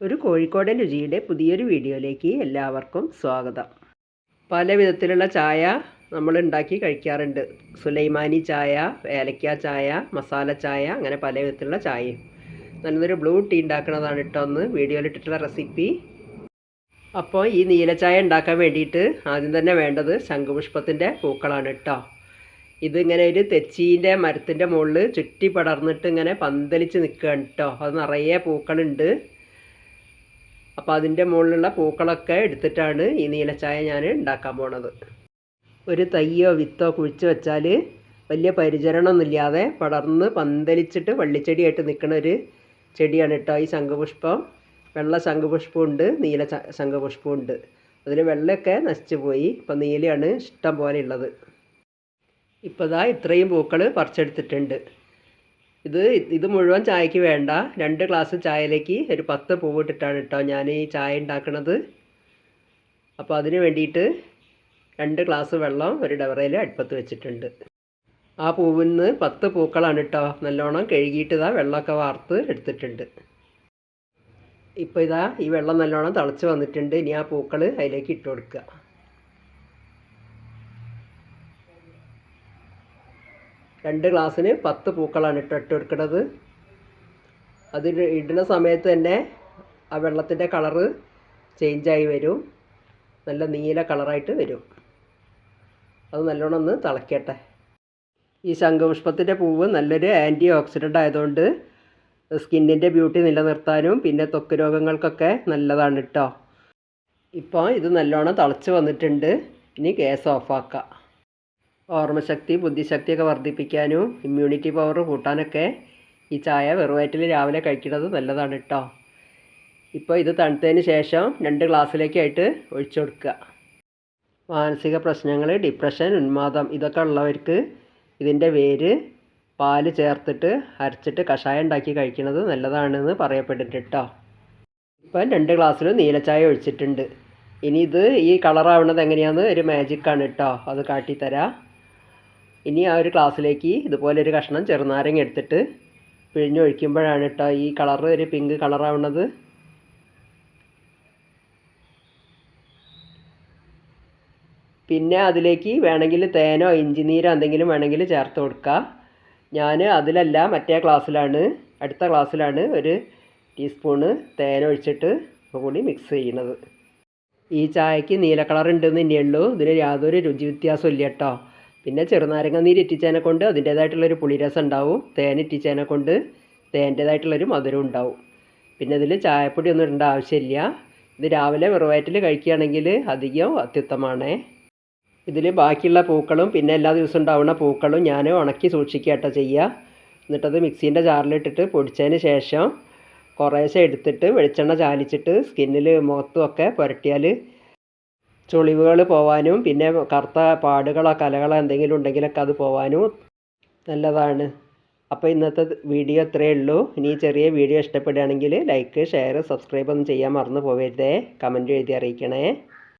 ഒരു കോഴിക്കോടൻ രുചിയുടെ പുതിയൊരു വീഡിയോയിലേക്ക് എല്ലാവർക്കും സ്വാഗതം. പല വിധത്തിലുള്ള ചായ നമ്മൾ ഉണ്ടാക്കി കഴിക്കാറുണ്ട്. സുലൈമാനി ചായ ഏലക്ക ചായ മസാല ചായ അങ്ങനെ പല വിധത്തിലുള്ള ചായയും. നല്ലൊരു ബ്ലൂ ടീ ഉണ്ടാക്കുന്നതാണ് കേട്ടോ ഒന്ന് വീഡിയോയിൽ ഇട്ടിട്ടുള്ള റെസിപ്പി. അപ്പോൾ ഈ നീലച്ചായ ഉണ്ടാക്കാൻ വേണ്ടിയിട്ട് ആദ്യം തന്നെ വേണ്ടത് ശംഖുപുഷ്പത്തിന്റെ പൂക്കളാണ് കേട്ടോ. ഇതിങ്ങനെ ഒരു തെച്ചീന്റെ മരത്തിന്റെ മുകളിൽ ചുറ്റി പടർന്നിട്ട് ഇങ്ങനെ പന്തലിച്ച് നിൽക്കുകയാണ് കേട്ടോ. അത് നിറയെ പൂക്കളുണ്ട്. അപ്പോൾ അതിന്റെ മുകളിലുള്ള പൂക്കളൊക്കെ എടുത്തിട്ടാണ് ഈ നീലച്ചായ ഞാൻ ഉണ്ടാക്കാൻ പോണത്. ഒരു തയ്യോ വിത്തോ കുഴിച്ച് വെച്ചാൽ വലിയ പരിചരണമൊന്നുമില്ലാതെ പടർന്ന് പന്തലിച്ചിട്ട് വള്ളിച്ചെടിയായിട്ട് നിൽക്കുന്ന ഒരു ചെടിയാണ് കേട്ടോ ഈ ശംഖുപുഷ്പം. വെള്ള ശംഖുപുഷ്പമുണ്ട് നീല ശംഖുപുഷ്പമുണ്ട്. അതിൽ വെള്ളമൊക്കെ നശിച്ചു പോയി. ഇപ്പം നീലയാണ് ഇഷ്ടം പോലെ ഉള്ളത്. ഇപ്പോൾ ദാ ഇത്രയും പൂക്കൾ പറിച്ചെടുത്തിട്ടുണ്ട്. ഇത് ഇത് മുഴുവൻ ചായക്ക് വേണ്ട. രണ്ട് ഗ്ലാസ് ചായയിലേക്ക് ഒരു പത്ത് പൂവ് ഇട്ടിട്ടാണ് കേട്ടോ ഞാൻ ഈ ചായ ഉണ്ടാക്കുന്നത് അപ്പോൾ അതിന് വേണ്ടിയിട്ട് രണ്ട് ഗ്ലാസ് വെള്ളം ഒരു ഡവറയിൽ അടുപ്പത്ത് വെച്ചിട്ടുണ്ട്. ആ പൂവിൽ നിന്ന് പത്ത് പൂക്കളാണ് കേട്ടോ നല്ലോണം കഴുകിയിട്ട് ഇതാ വെള്ളമൊക്കെ വാർത്ത് എടുത്തിട്ടുണ്ട്. ഇപ്പോൾ ഇതാ ഈ വെള്ളം നല്ലോണം തിളച്ച് വന്നിട്ടുണ്ട്. ഇനി ആ പൂക്കൾ അതിലേക്ക് ഇട്ട് കൊടുക്കുക രണ്ട് ഗ്ലാസ്സിന് പത്ത് പൂക്കളാണ് ഇട്ട് ഇട്ട് കൊടുക്കുന്നത് അത് ഇടുന്ന സമയത്ത് തന്നെ ആ വെള്ളത്തിന്റെ കളറ് ചേഞ്ചായി വരും. നല്ല നീല കളറായിട്ട് വരും. അത് നല്ലോണം ഒന്ന് തിളയ്ക്കട്ടെ ഈ ശംഖുപുഷ്പത്തിന്റെ പൂവ് നല്ലൊരു ആന്റി ഓക്സിഡന്റ് ആയതുകൊണ്ട് സ്കിന്നിന്റെ ബ്യൂട്ടി നിലനിർത്താനും പിന്നെ ത്വക്ക് രോഗങ്ങൾക്കൊക്കെ നല്ലതാണ് കേട്ടോ ഇപ്പോൾ ഇത് നല്ലോണം തിളച്ച് വന്നിട്ടുണ്ട്. ഇനി ഗ്യാസ് ഓഫാക്കാം. ഓർമ്മശക്തി ബുദ്ധിശക്തിയൊക്കെ വർദ്ധിപ്പിക്കാനും ഇമ്മ്യൂണിറ്റി പവർ കൂട്ടാനൊക്കെ ഈ ചായ വെറുവയറ്റിൽ രാവിലെ കഴിക്കുന്നത് നല്ലതാണ് കേട്ടോ ഇപ്പോൾ ഇത് തണുത്തതിന് ശേഷം രണ്ട് ഗ്ലാസ്സിലേക്കായിട്ട് ഒഴിച്ചു കൊടുക്കുക. മാനസിക പ്രശ്നങ്ങൾ ഡിപ്രഷൻ ഉന്മാദം ഇതൊക്കെ ഉള്ളവർക്ക് ഇതിന്റെ വേര് പാൽ ചേർത്തിട്ട് അരച്ചിട്ട് കഷായം ഉണ്ടാക്കി കഴിക്കുന്നത് നല്ലതാണെന്ന് പറയപ്പെട്ടിട്ട് ഇപ്പം രണ്ട് ഗ്ലാസ്സിൽ നീലച്ചായ ഒഴിച്ചിട്ടുണ്ട്. ഇനി ഇത് ഈ കളറാവണത് എങ്ങനെയാണെന്ന് ഒരു മാജിക്കാണ് കേട്ടോ അത് കാട്ടിത്തരാം. ഇനി ആ ഒരു ഗ്ലാസ്സിലേക്ക് ഇതുപോലെ ഒരു കഷ്ണം ചെറുനാരങ്ങ എടുത്തിട്ട് പിഴിഞ്ഞൊഴിക്കുമ്പോഴാണ് കേട്ടോ ഈ കളർ ഒരു പിങ്ക് കളറാവുന്നത്. പിന്നെ അതിലേക്ക് വേണമെങ്കിൽ തേനോ ഇഞ്ചി നീരോ എന്തെങ്കിലും വേണമെങ്കിൽ ചേർത്ത് കൊടുക്കുക ഞാൻ അതിലല്ല മറ്റേ ക്ലാസ്സിലാണ് അടുത്ത ക്ലാസ്സിലാണ് ഒരു ടീസ്പൂണ് തേന ഒഴിച്ചിട്ട് കൂടി മിക്സ് ചെയ്യുന്നത്. ഈ ചായക്ക് നീല കളർ ഉണ്ടെന്ന് തന്നെയുള്ളൂ ഇതിന് യാതൊരു രുചി വ്യത്യാസമില്ല കേട്ടോ. പിന്നെ ചെറുനാരങ്ങ നീര് ഇറ്റിച്ചതിനെ കൊണ്ട് അതിന്റേതായിട്ടുള്ളൊരു പുളിരസം ഉണ്ടാവും. തേൻ ഇറ്റിച്ചതിനെ കൊണ്ട് തേന്റേതായിട്ടുള്ളൊരു മധുരം ഉണ്ടാവും. പിന്നെ ഇതിൽ ചായപ്പൊടി ഒന്നും ഇടേണ്ട ആവശ്യമില്ല. ഇത് രാവിലെ വെറുവയറ്റിൽ കഴിക്കുകയാണെങ്കിൽ അധികം അത്യുത്തമാണ് ഇതിൽ ബാക്കിയുള്ള പൂക്കളും പിന്നെ എല്ലാ ദിവസവും ഉണ്ടാവുന്ന പൂക്കളും ഞാൻ ഉണക്കി സൂക്ഷിക്കുക കേട്ടോ ചെയ്യുക. എന്നിട്ടത് മിക്സീന്റെ ജാറിലിട്ടിട്ട് പൊടിച്ചതിന് ശേഷം കുറേശ്ശെ എടുത്തിട്ട് വെളിച്ചെണ്ണ ചാലിച്ചിട്ട് സ്കിന്നിൽ മുഖത്തും ഒക്കെ പുരട്ടിയാൽ ചുളിവുകൾ പോവാനും പിന്നെ കറുത്ത പാടുകളോ കലകളോ എന്തെങ്കിലും ഉണ്ടെങ്കിലൊക്കെ അത് പോവാനും നല്ലതാണ്. അപ്പോൾ ഇന്നത്തെ വീഡിയോ ഇത്രയേ ഉള്ളൂ. ഇനി ചെറിയ വീഡിയോ ഇഷ്ടപ്പെടുകയാണെങ്കിൽ ലൈക്ക് ഷെയർ സബ്സ്ക്രൈബ് ഒന്നും ചെയ്യാൻ മറന്നു പോകരുതേ കമന്റ് എഴുതി അറിയിക്കണേ.